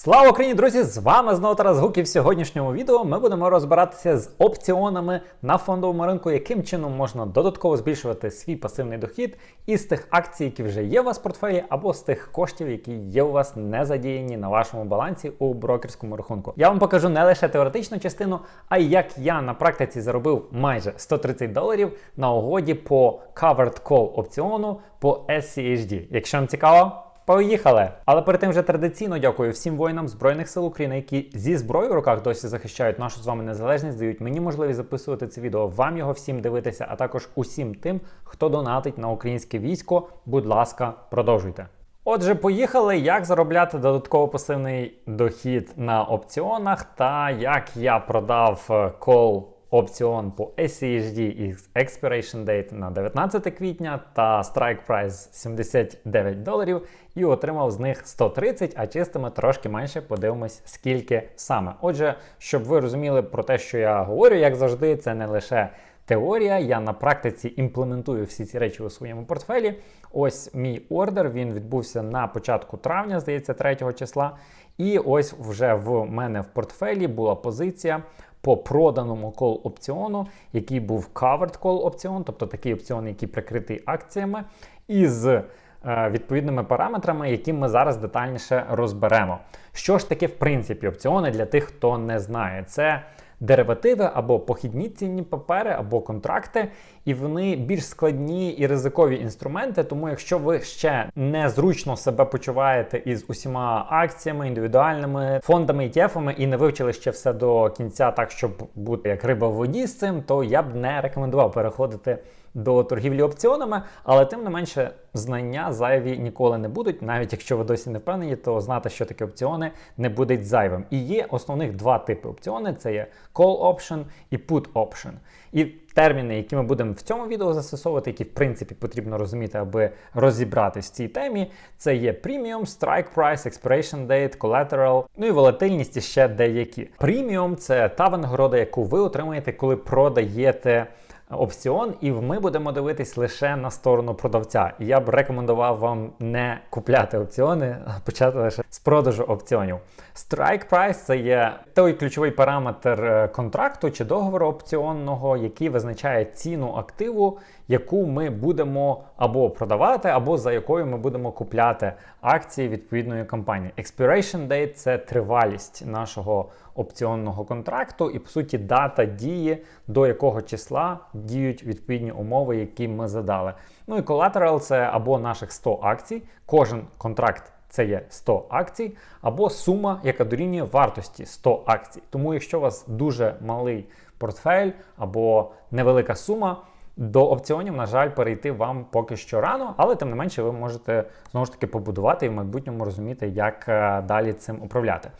Слава Україні, друзі! З вами знову Тарас Гук і в сьогоднішньому відео ми будемо розбиратися з опціонами на фондовому ринку, яким чином можна додатково збільшувати свій пасивний дохід із тих акцій, які вже є у вас в портфелі, або з тих коштів, які є у вас не задіяні на вашому балансі у брокерському рахунку. Я вам покажу не лише теоретичну частину, а й як я на практиці заробив майже 130 доларів на угоді по covered call опціону по SCHD. Якщо вам цікаво. Поїхали! Але перед тим вже традиційно дякую всім воїнам Збройних сил України, які зі зброєю в руках досі захищають нашу з вами незалежність, дають мені можливість записувати це відео, вам його всім дивитися, а також усім тим, хто донатить на українське військо. Будь ласка, продовжуйте. Отже, поїхали, як заробляти додатково пасивний дохід на опціонах, та як я продав е, кол опціон по SCHD із expiration date на 19 квітня та strike price 79 доларів і отримав з них 130, а чистими трошки менше подивимось, скільки саме. Отже, щоб ви розуміли про те, що я говорю, як завжди, це не лише теорія. Я на практиці імплементую всі ці речі у своєму портфелі. Ось мій ордер. Він відбувся на початку травня, здається, 3 числа. І ось вже в мене в портфелі була позиція по проданому кол опціону, який був covered call опціон, тобто такий опціон, який прикритий акціями, із е, відповідними параметрами, які ми зараз детальніше розберемо. Що ж таке, в принципі, опціони для тих, хто не знає, це деривативи або похідні цінні папери, або контракти, і вони більш складні і ризикові інструменти. Тому, якщо ви ще незручно себе почуваєте із усіма акціями, індивідуальними фондами ETF і не вивчили ще все до кінця, так щоб бути як риба в воді з цим, то я б не рекомендував переходити до торгівлі опціонами, але тим не менше знання зайві ніколи не будуть. Навіть якщо ви досі не впевнені, то знати, що таке опціони, не буде зайвим. І є основних два типи опціони: це є call option і put option. І терміни, які ми будемо в цьому відео застосовувати, які в принципі потрібно розуміти, аби розібратись в цій темі, це є premium, strike price, expiration date, collateral, ну і волатильність і ще деякі. Premium – це та винагорода, яку ви отримаєте, коли продаєте опціон, і ми будемо дивитись лише на сторону продавця. І Я б рекомендував вам не купляти опціони, а почати лише з продажу опціонів. Strike price це є той ключовий параметр е, контракту чи договору опціонного, який визначає ціну активу, яку ми будемо або продавати, або за якою ми будемо купляти акції відповідної компанії. Expiration date – це тривалість нашого опціонного контракту, і по суті дата дії, до якого числа діють відповідні умови, які ми задали. Ну і collateral – це або наших 100 акцій, кожен контракт. Це є 100 акцій, або сума, яка дорівнює вартості 100 акцій. Тому, якщо у вас дуже малий портфель або невелика сума, до опціонів, на жаль, перейти вам поки що рано, але тим не менше ви можете знову ж таки побудувати і в майбутньому розуміти, як е, далі цим управляти.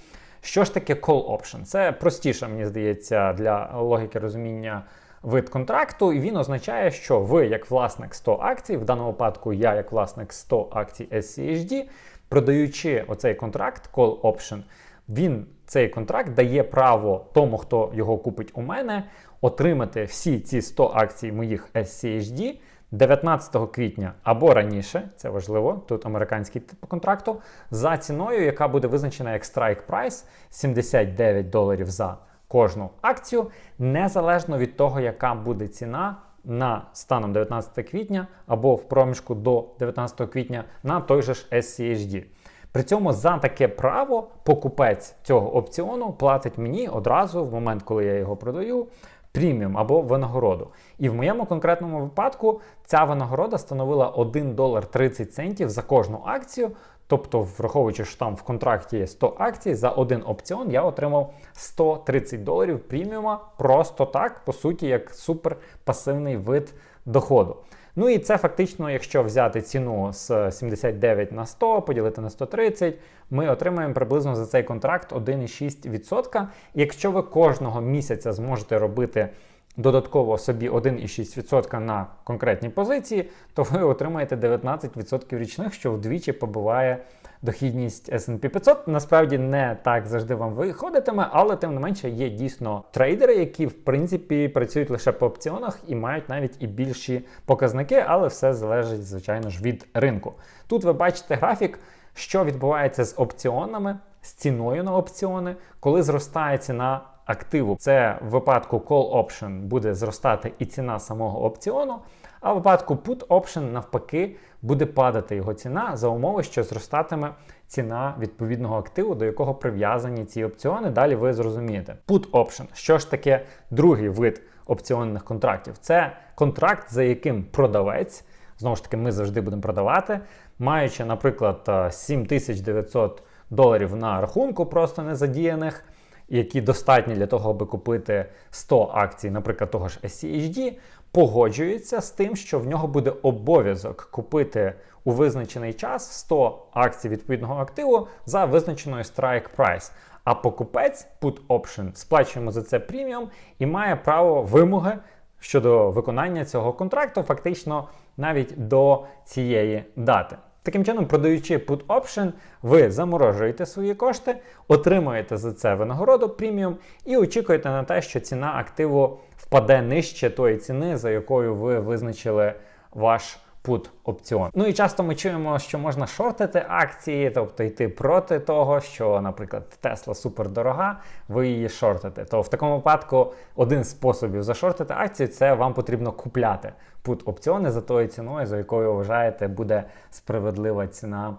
Що ж таке call option? Це простіше, мені здається, для логіки розуміння вид контракту, і він означає, що ви, як власник 100 акцій, в даному випадку я, як власник 100 акцій SCHD, продаючи оцей контракт, call option, він цей контракт дає право тому, хто його купить у мене, отримати всі ці 100 акцій моїх SCHD 19 квітня або раніше, це важливо, тут американський тип контракту, за ціною, яка буде визначена як strike price 79 доларів за кожну акцію, незалежно від того, яка буде ціна. На станом 19 квітня або в проміжку до 19 квітня на той же ж SCHD. При цьому за таке право покупець цього опціону платить мені одразу в момент, коли я його продаю, преміум або винагороду. І в моєму конкретному випадку ця винагорода становила 1 долар 30 центів за кожну акцію. Тобто, враховуючи, що там в контракті є 100 акцій, за один опціон я отримав 130 доларів преміума просто так, по суті, як суперпасивний вид доходу. Ну і це фактично, якщо взяти ціну з 79 на 100, поділити на 130, ми отримаємо приблизно за цей контракт 1,6%. Якщо ви кожного місяця зможете робити додатково собі 1,6% на конкретні позиції, то ви отримаєте 19% річних, що вдвічі побуває дохідність S&P 500. Насправді не так завжди вам виходитиме, але тим не менше є дійсно трейдери, які в принципі працюють лише по опціонах і мають навіть і більші показники, але все залежить, звичайно ж, від ринку. Тут ви бачите графік. Що відбувається з опціонами з ціною на опціони, коли зростає ціна активу. Це в випадку call option буде зростати і ціна самого опціону, а в випадку put option навпаки буде падати його ціна за умови, що зростатиме ціна відповідного активу, до якого прив'язані ці опціони. Далі ви зрозумієте. Put option. Що ж таке другий вид опціонних контрактів? Це контракт, за яким продавець. Знову ж таки, ми завжди будемо продавати, маючи, наприклад, 7900 доларів на рахунку, просто незадіяних, які достатні для того, аби купити 100 акцій, наприклад, того ж SCHD, погоджується з тим, що в нього буде обов'язок купити у визначений час 100 акцій відповідного активу за визначеною strike price. А покупець put option сплачуємо за це преміум і має право вимоги щодо виконання цього контракту, фактично навіть до цієї дати. Таким чином, продаючи put option, ви заморожуєте свої кошти, отримуєте за це винагороду преміум і очікуєте на те, що ціна активу впаде нижче тої ціни, за якою ви визначили ваш put опціон. Ну і часто ми чуємо, що можна шортити акції, тобто йти проти того, що, наприклад, Тесла супер дорога, ви її шортите. То в такому випадку один з способів зашортити акцію це вам потрібно купляти put опціони за тою ціною, за якою вважаєте, буде справедлива ціна.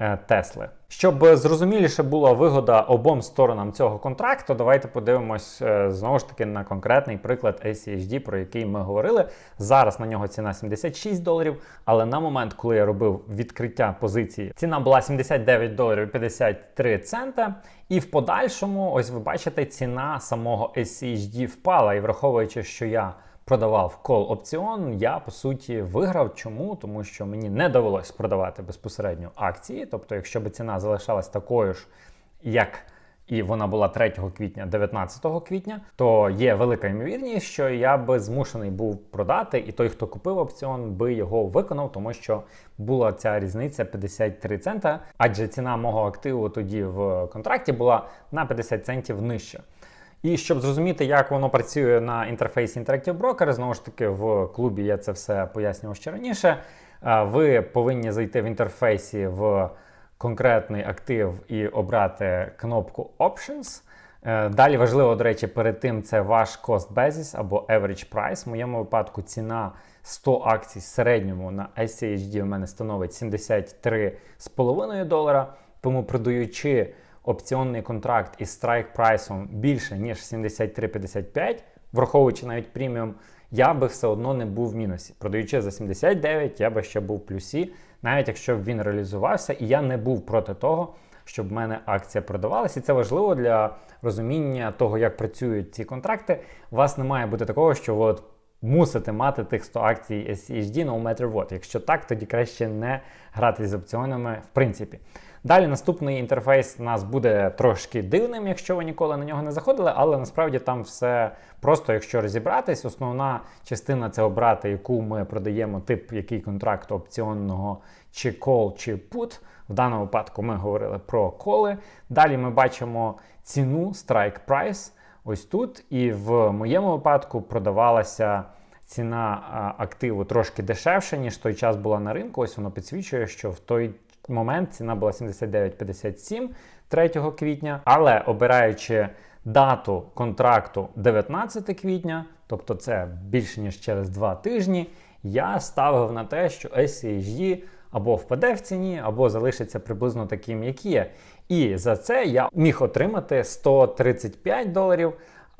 Е, Тесли. Щоб зрозуміліше була вигода обом сторонам цього контракту, давайте подивимось е, знову ж таки на конкретний приклад ACHD, про який ми говорили. Зараз на нього ціна 76 доларів, але на момент, коли я робив відкриття позиції, ціна була 79 доларів 53 цента. І в подальшому, ось ви бачите, ціна самого SCHD впала. І враховуючи, що я продавав кол опціон, я по суті виграв. Чому? Тому що мені не довелось продавати безпосередньо акції. Тобто, якщо б ціна залишалась такою ж, як і вона була 3 квітня, 19 квітня, то є велика ймовірність, що я би змушений був продати, і той, хто купив опціон, би його виконав, тому що була ця різниця 53 цента, адже ціна мого активу тоді в контракті була на 50 центів нижче. І щоб зрозуміти, як воно працює на інтерфейсі Interactive Broker, знову ж таки, в клубі я це все пояснював ще раніше. Ви повинні зайти в інтерфейсі в конкретний актив і обрати кнопку Options. Е, далі важливо, до речі, перед тим це ваш cost basis або average price. В моєму випадку ціна 100 акцій в середньому на SCHD у мене становить 73,5 долара. Тому продаючи опціонний контракт із страйк прайсом більше, ніж 73,55, враховуючи навіть преміум, я би все одно не був в мінусі. Продаючи за 79, я би ще був в плюсі, навіть якщо б він реалізувався, і я не був проти того, щоб в мене акція продавалася. І це важливо для розуміння того, як працюють ці контракти. У вас не має бути такого, що от мусите мати тих 100 акцій SCHD no matter what. Якщо так, тоді краще не грати з опціонами в принципі. Далі наступний інтерфейс у нас буде трошки дивним, якщо ви ніколи на нього не заходили, але насправді там все просто, якщо розібратись, основна частина це обрати, яку ми продаємо, тип який контракт опціонного чи call, чи put. В даному випадку ми говорили про коли. Далі ми бачимо ціну strike price ось тут. І в моєму випадку продавалася. Ціна активу трошки дешевше, ніж той час була на ринку. Ось воно підсвічує, що в той момент ціна була 79,57 3 квітня, але обираючи дату контракту 19 квітня, тобто це більше ніж через 2 тижні, я ставив на те, що SCHD або впаде в ціні, або залишиться приблизно таким, як є. І за це я міг отримати 135 доларів.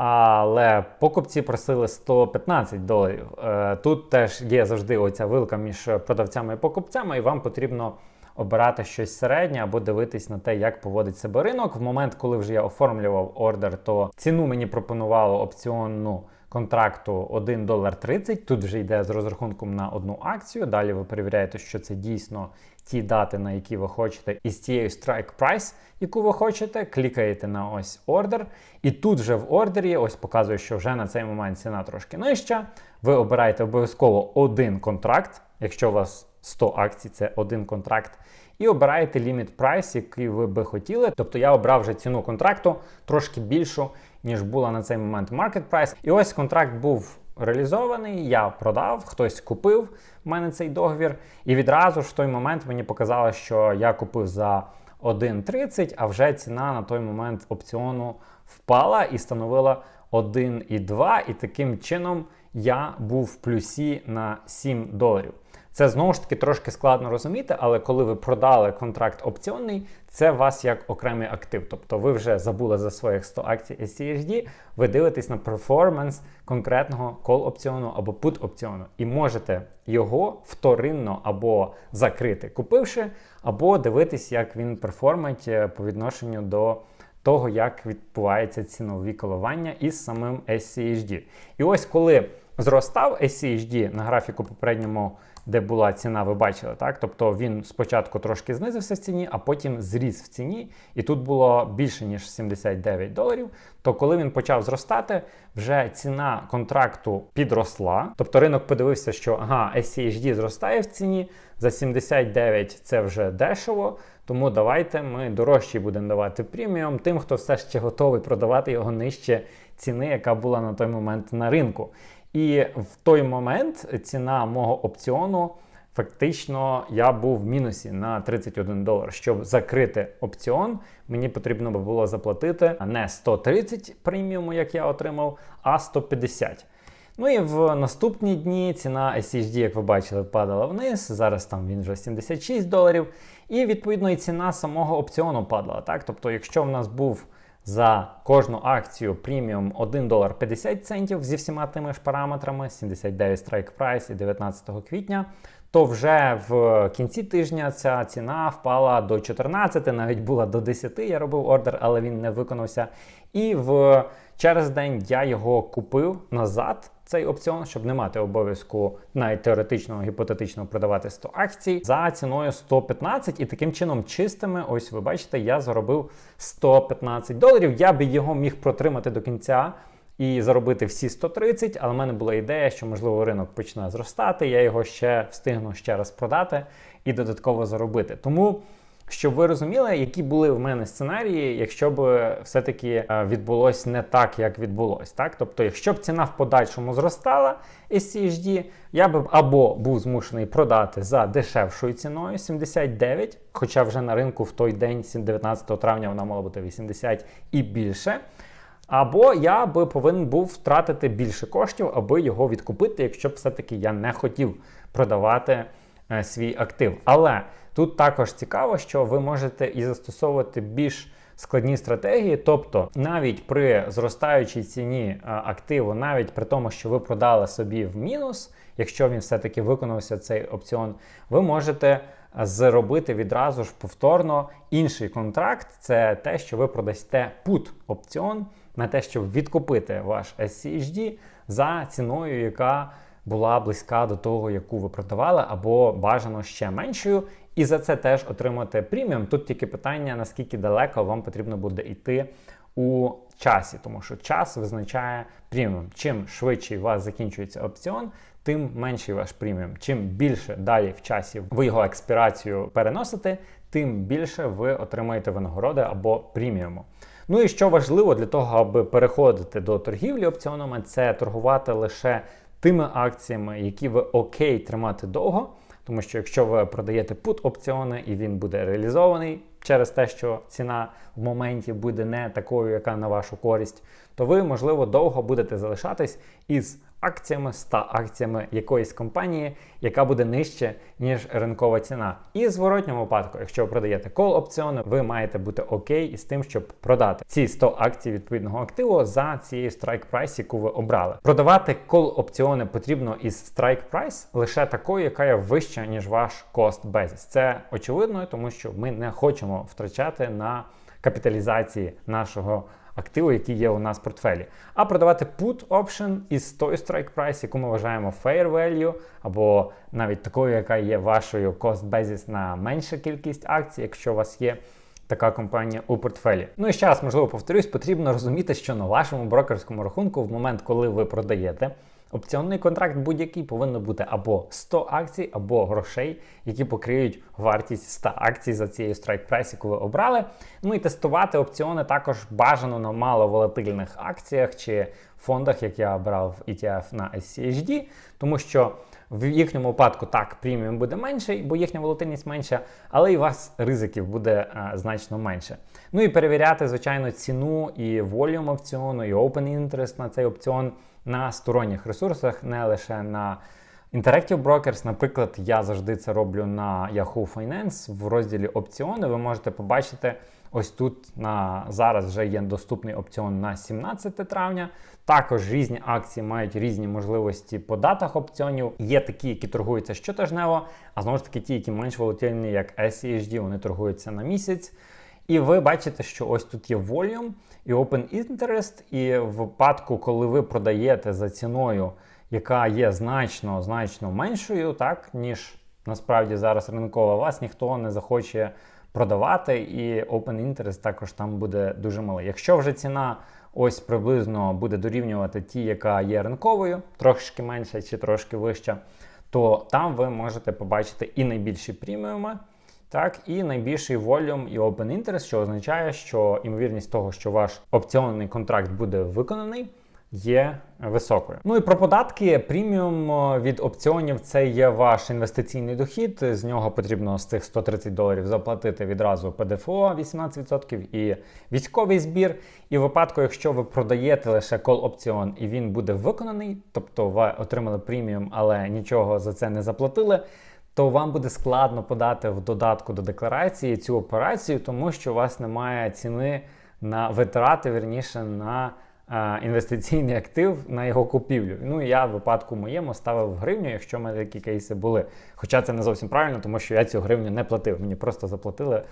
Але покупці просили 115 доларів. Е, тут теж є завжди оця вилка між продавцями і покупцями, і вам потрібно обирати щось середнє або дивитись на те, як поводить себе ринок. В момент, коли вже я оформлював ордер, то ціну мені пропонувало опціонну контракту 1 долар 30. Тут вже йде з розрахунком на одну акцію. Далі ви перевіряєте, що це дійсно ті дати, на які ви хочете, і з цією strike price, яку ви хочете, клікаєте на ось ордер. І тут вже в ордері, ось показує, що вже на цей момент ціна трошки нижча. Ви обираєте обов'язково один контракт, якщо у вас 100 акцій це один контракт. І обираєте ліміт прайс, який ви би хотіли. Тобто я обрав вже ціну контракту трошки більшу, ніж була на цей момент market price. І ось контракт був реалізований, я продав, хтось купив в мене цей договір. І відразу ж в той момент мені показало, що я купив за 1,30, а вже ціна на той момент опціону впала і становила 1,2. І таким чином я був в плюсі на 7 доларів. Це знову ж таки трошки складно розуміти, але коли ви продали контракт опціонний, це вас як окремий актив. Тобто ви вже забули за своїх 100 акцій SCHD, ви дивитесь на перформанс конкретного кол опціону або put опціону, і можете його вторинно або закрити, купивши, або дивитись, як він перформить е, по відношенню до того, як відбувається цінові коливання із самим SCHD. І ось коли зростав SCHD на графіку попередньому, де була ціна, ви бачили, так? Тобто він спочатку трошки знизився в ціні, а потім зріс в ціні, і тут було більше ніж 79 доларів. То коли він почав зростати, вже ціна контракту підросла. Тобто ринок подивився, що ага, SCHD зростає в ціні, за 79 це вже дешево. Тому давайте ми дорожче будемо давати преміум тим, хто все ще готовий продавати його нижче ціни, яка була на той момент на ринку. І в той момент ціна мого опціону. Фактично, я був в мінусі на 31 долар. Щоб закрити опціон, мені потрібно було заплатити не 130 преміуму, як я отримав, а 150. Ну і в наступні дні ціна SHD, як ви бачили, падала вниз. Зараз там він вже 76 доларів. І відповідно і ціна самого опціону падала. Так? Тобто, якщо в нас був за кожну акцію преміум 1 долар 50 центів зі всіма тими ж параметрами, 79 страйк прайс і 19 квітня, то вже в кінці тижня ця ціна впала до 14, навіть була до 10. Я робив ордер, але він не виконався. І в через день я його купив назад. Цей опціон, щоб не мати обов'язку навіть теоретично, гіпотетично продавати 100 акцій за ціною 115. І таким чином, чистими, ось ви бачите, я заробив 115 доларів. Я би його міг протримати до кінця і заробити всі 130, але в мене була ідея, що можливо ринок почне зростати. Я його ще встигну ще раз продати і додатково заробити. Тому. Щоб ви розуміли, які були в мене сценарії, якщо б все-таки відбулось не так, як відбулось. Так? Тобто, якщо б ціна в подальшому зростала SCHD, я б або був змушений продати за дешевшою ціною 79, хоча вже на ринку в той день, 19 травня, вона мала бути 80 і більше. Або я би повинен був втратити більше коштів, аби його відкупити, якщо б все-таки я не хотів продавати е, свій актив. Але Тут також цікаво, що ви можете і застосовувати більш складні стратегії, тобто навіть при зростаючій ціні е, активу, навіть при тому, що ви продали собі в мінус, якщо він все-таки виконався цей опціон, ви можете зробити відразу ж повторно інший контракт. Це те, що ви продасте put опціон на те, щоб відкупити ваш SCHD за ціною, яка була близька до того, яку ви продавали, або бажано ще меншою. І за це теж отримати преміум. Тут тільки питання, наскільки далеко вам потрібно буде йти у часі, тому що час визначає преміум. Чим швидше у вас закінчується опціон, тим менший ваш преміум. Чим більше далі в часі ви його експірацію переносите, тим більше ви отримаєте винагороди або преміуму. Ну і що важливо для того, аби переходити до торгівлі опціонами, це торгувати лише тими акціями, які ви окей тримати довго. Тому що якщо ви продаєте пут опціони і він буде реалізований через те, що ціна в моменті буде не такою, яка на вашу користь, то ви, можливо, довго будете залишатись із акціями 100 акціями якоїсь компанії, яка буде нижче, ніж ринкова ціна. І в зворотньому випадку, якщо ви продаєте кол опціони, ви маєте бути окей із тим, щоб продати ці 100 акцій відповідного активу за цією страйк прайс, яку ви обрали. Продавати кол опціони потрібно із страйк прайс лише такою, яка є вища, ніж ваш кост безіс. Це очевидно, тому що ми не хочемо втрачати на капіталізації нашого активу, які є у нас в портфелі. А продавати put option із той strike price, яку ми вважаємо fair value, або навіть такою, яка є вашою cost basis на менша кількість акцій, якщо у вас є. Така компанія у портфелі. Ну і ще раз, можливо, повторюсь, потрібно розуміти, що на вашому брокерському рахунку, в момент, коли ви продаєте Опціонний контракт будь-який повинен бути або 100 акцій, або грошей, які покриють вартість 100 акцій за цією страйк прайс, яку ви обрали. Ну і тестувати опціони також бажано на маловолатильних акціях чи фондах, як я брав ETF на SCHD, тому що в їхньому випадку так, преміум буде менший, бо їхня волатильність менша, але і у вас ризиків буде а, значно менше. Ну і перевіряти, звичайно, ціну і волюм опціону, і open interest на цей опціон на сторонніх ресурсах, не лише на Interactive Brokers, наприклад, я завжди це роблю на Yahoo Finance в розділі опціони. Ви можете побачити ось тут на зараз вже є доступний опціон на 17 травня. Також різні акції мають різні можливості по датах опціонів. Є такі, які торгуються щотижнево, а знову ж таки ті, які менш волатильні, як SCHD, вони торгуються на місяць. І ви бачите, що ось тут є volume і open interest, і в випадку, коли ви продаєте за ціною, яка є значно значно меншою, так ніж насправді зараз ринкова, вас ніхто не захоче продавати, і open interest також там буде дуже малий. Якщо вже ціна ось приблизно буде дорівнювати ті, яка є ринковою, трошки менша чи трошки вища, то там ви можете побачити і найбільші преміуми. Так, і найбільший волюм і open interest, що означає, що ймовірність того, що ваш опціонний контракт буде виконаний, є високою. Ну і про податки. Преміум від опціонів це є ваш інвестиційний дохід. З нього потрібно з цих 130 доларів заплатити відразу ПДФО 18% і військовий збір. І в випадку, якщо ви продаєте лише кол опціон і він буде виконаний, тобто ви отримали преміум, але нічого за це не заплатили то вам буде складно подати в додатку до декларації цю операцію, тому що у вас немає ціни на витрати, верніше на е, інвестиційний актив на його купівлю. Ну я в випадку моєму ставив гривню, якщо в мене такі кейси були. Хоча це не зовсім правильно, тому що я цю гривню не платив. Мені просто заплатили.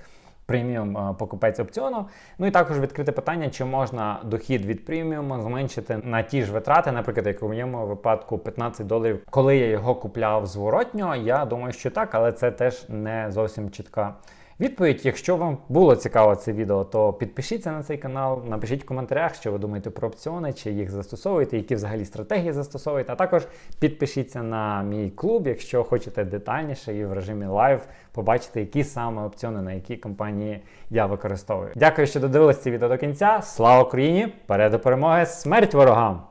Преміум покупець опціону. Ну і також відкрите питання, чи можна дохід від преміуму зменшити на ті ж витрати, наприклад, як у моєму випадку 15 доларів, коли я його купляв зворотньо. Я думаю, що так, але це теж не зовсім чітка. Відповідь, якщо вам було цікаво це відео, то підпишіться на цей канал, напишіть в коментарях, що ви думаєте про опціони, чи їх застосовуєте, які взагалі стратегії застосовуєте. А також підпишіться на мій клуб, якщо хочете детальніше і в режимі лайв побачити, які саме опціони на які компанії я використовую. Дякую, що додивились це відео до кінця. Слава Україні! Перед до перемоги! Смерть ворогам!